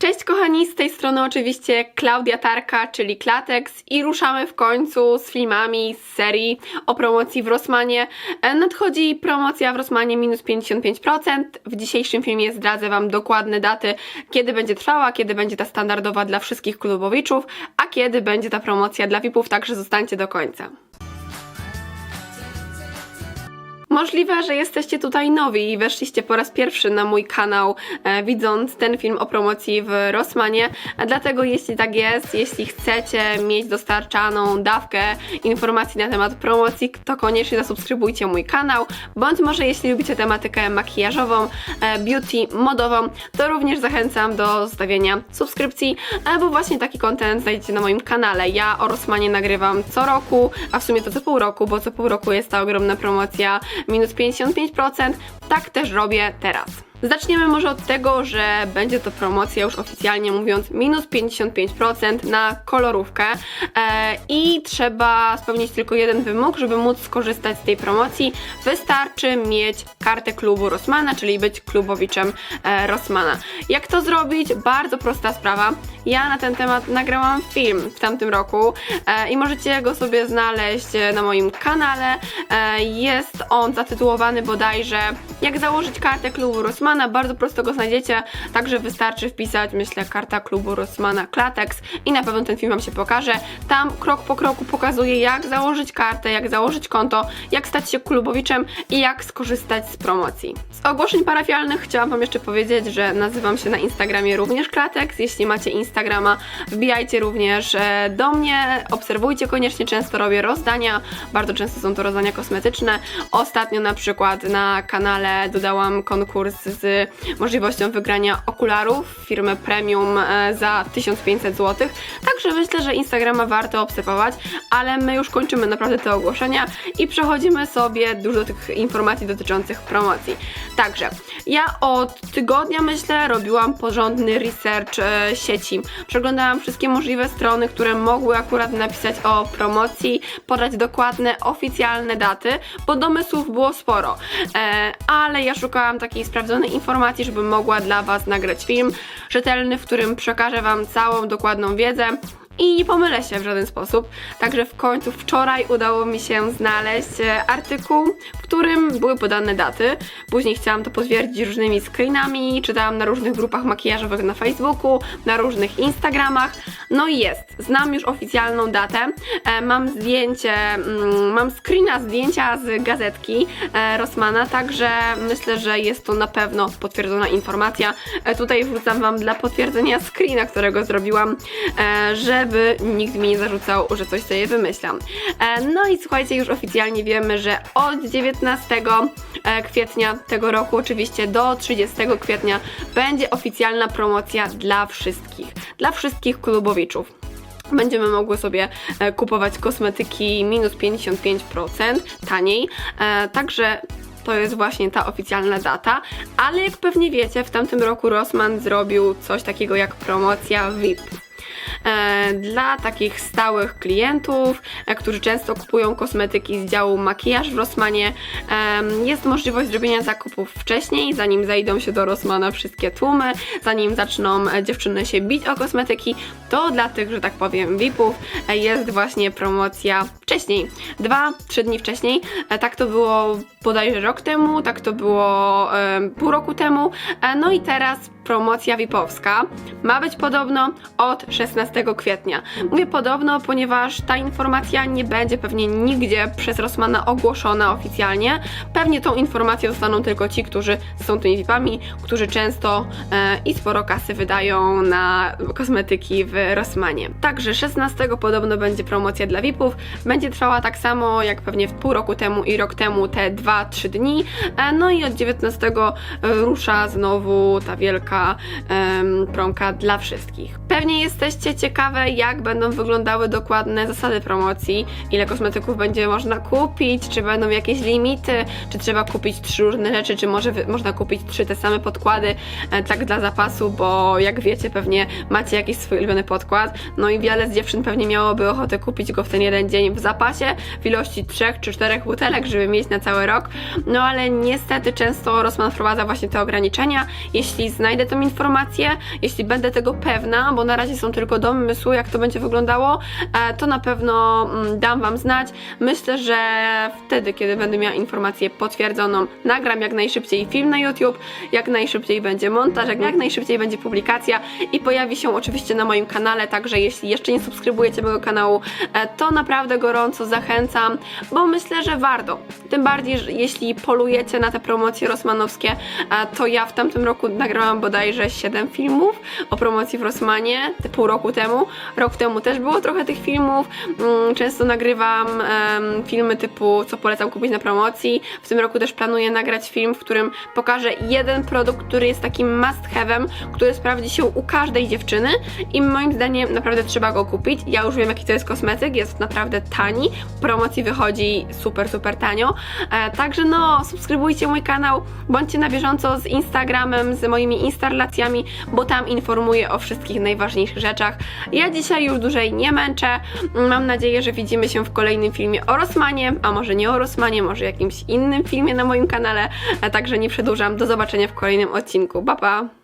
Cześć kochani, z tej strony oczywiście Klaudia Tarka, czyli Klatex i ruszamy w końcu z filmami z serii o promocji w Rossmanie. E, Nadchodzi promocja w Rossmanie minus 55%. W dzisiejszym filmie zdradzę Wam dokładne daty, kiedy będzie trwała, kiedy będzie ta standardowa dla wszystkich klubowiczów, a kiedy będzie ta promocja dla VIPów, także zostańcie do końca. Możliwe, że jesteście tutaj nowi i weszliście po raz pierwszy na mój kanał, e, widząc ten film o promocji w Rossmanie. A Dlatego, jeśli tak jest, jeśli chcecie mieć dostarczaną dawkę informacji na temat promocji, to koniecznie zasubskrybujcie mój kanał. Bądź może, jeśli lubicie tematykę makijażową, e, beauty, modową, to również zachęcam do zostawienia subskrypcji, e, bo właśnie taki content znajdziecie na moim kanale. Ja o Rossmanie nagrywam co roku, a w sumie to co pół roku, bo co pół roku jest ta ogromna promocja minus 55%. Tak też robię teraz. Zaczniemy może od tego, że będzie to promocja już oficjalnie mówiąc minus 55% na kolorówkę e, i trzeba spełnić tylko jeden wymóg, żeby móc skorzystać z tej promocji. Wystarczy mieć kartę klubu Rossmana, czyli być klubowiczem e, Rossmana. Jak to zrobić? Bardzo prosta sprawa. Ja na ten temat nagrałam film w tamtym roku e, i możecie go sobie znaleźć e, na moim kanale. E, jest on zatytułowany bodajże Jak założyć kartę klubu Rossmana. Bardzo prosto go znajdziecie, także wystarczy wpisać, myślę, karta klubu Rossmana Klatex i na pewno ten film Wam się pokaże. Tam krok po kroku pokazuję, jak założyć kartę, jak założyć konto, jak stać się klubowiczem i jak skorzystać z promocji. Z ogłoszeń parafialnych chciałam Wam jeszcze powiedzieć, że nazywam się na Instagramie również Klatex. Jeśli macie Instagrama, wbijajcie również e, do mnie, obserwujcie koniecznie, często robię rozdania, bardzo często są to rozdania kosmetyczne. Ostatnio na przykład na kanale dodałam konkurs z możliwością wygrania okularów firmy Premium e, za 1500 zł. Także myślę, że Instagrama warto obserwować, ale my już kończymy naprawdę te ogłoszenia i przechodzimy sobie dużo tych informacji dotyczących promocji. Także ja od tygodnia myślę robiłam porządny research e, sieci. Przeglądałam wszystkie możliwe strony, które mogły akurat napisać o promocji, podać dokładne, oficjalne daty, bo domysłów było sporo. E, ale ja szukałam takiej sprawdzonej informacji, żebym mogła dla Was nagrać film rzetelny, w którym przekażę Wam całą dokładną wiedzę i nie pomylę się w żaden sposób. Także w końcu wczoraj udało mi się znaleźć e, artykuł, w którym były podane daty. Później chciałam to potwierdzić różnymi screenami, czytałam na różnych grupach makijażowych na Facebooku, na różnych Instagramach. No i jest. Znam już oficjalną datę. E, mam zdjęcie, mm, mam screena zdjęcia z gazetki e, Rossmana, także myślę, że jest to na pewno potwierdzona informacja. Tutaj wrzucam Wam dla potwierdzenia screena, którego zrobiłam, e, żeby nikt mi nie zarzucał, że coś sobie wymyślam. E, no i słuchajcie, już oficjalnie wiemy, że od 19 e, kwietnia tego roku, oczywiście do 30 kwietnia, będzie oficjalna promocja dla wszystkich, dla wszystkich klubowiczów będziemy mogły sobie e, kupować kosmetyki minus 55% taniej. Także to jest właśnie ta oficjalna data, ale jak pewnie wiecie, w tamtym roku Rossmann zrobił coś takiego jak promocja VIP. E, Dla takich stałych klientów, e, którzy często kupują kosmetyki z działu makijaż w Rossmanie, em, jest możliwość zrobienia zakupów wcześniej, zanim zajdą się do Rossmana wszystkie tłumy, zanim zaczną e, dziewczyny się bić o kosmetyki, to dla tych, że tak powiem, VIP-ów jest właśnie promocja wcześniej, dwa, trzy dni wcześniej. Tak to było bodajże rok temu, tak to było pół roku temu, no i teraz promocja VIP-owska ma być podobno od 16 kwietnia. Mówię podobno, ponieważ ta informacja nie będzie pewnie nigdzie przez Rossmana ogłoszona oficjalnie. Pewnie tą informacją dostaną tylko ci, którzy są tymi VIP-ami, którzy często e, i sporo kasy wydają na kosmetyki w Rossmanie. Także 16 podobno będzie promocja dla VIP-ów. Będzie trwała tak samo jak pewnie w pół roku temu i rok temu te 2-3 dni. E, no i od 19 rusza znowu ta wielka em, promka dla wszystkich. Pewnie jesteście ciekawe, jak będą wyglądały dokładne zasady promocji, ile kosmetyków będzie można kupić, czy będą jakieś limity, czy trzeba kupić trzy różne rzeczy, czy może można kupić trzy te same podkłady, e, tak dla zapasu, bo jak wiecie, pewnie macie jakiś swój ulubiony podkład. No i wiele z dziewczyn pewnie miałoby ochotę kupić go w ten jeden dzień w zapasie, w ilości trzech czy czterech butelek, żeby mieć na cały rok. No ale niestety często Rossmann wprowadza właśnie te ograniczenia. Jeśli znajdę tą informację, jeśli będę tego pewna, bo na razie są tylko domysły, jak to będzie wyglądało, e, to na pewno mm, dam Wam znać. Myślę, że wtedy, kiedy będę miała informację potwierdzoną, nagram jak najszybciej film na YouTube, jak najszybciej będzie montaż, jak, jak najszybciej będzie publikacja i pojawi się oczywiście na moim kanale, także jeśli jeszcze nie subskrybujecie mojego kanału, e, to naprawdę gorąco zachęcam, bo myślę, że warto. Tym bardziej, że jeśli polujecie na te promocje rosmanowskie, e, to ja w tamtym roku nagrałam bodajże 7 filmów o promocji w Rosmanie, te pół roku temu. Rok temu też było trochę tych filmów. Mm, Często nagrywam filmy typu co polecam kupić na promocji. W tym roku też planuję nagrać film, w którym pokażę jeden produkt, który jest takim must have'em, który sprawdzi się u każdej dziewczyny i moim zdaniem naprawdę trzeba go kupić. Ja już wiem jaki to jest kosmetyk, jest naprawdę tani. W promocji wychodzi super, super tanio. E, także no, subskrybujcie mój kanał, bądźcie na bieżąco z Instagramem, z moimi instalacjami, bo tam informuję o wszystkich najważniejszych rzeczach. Ja dzisiaj już dłużej nie męczę. Mam nadzieję, że widzimy się w kolejnym filmie o Rosmanie, a może nie o Rosmanie, może jakimś innym filmie na moim kanale. Także nie przedłużam. Do zobaczenia w kolejnym odcinku. Pa pa!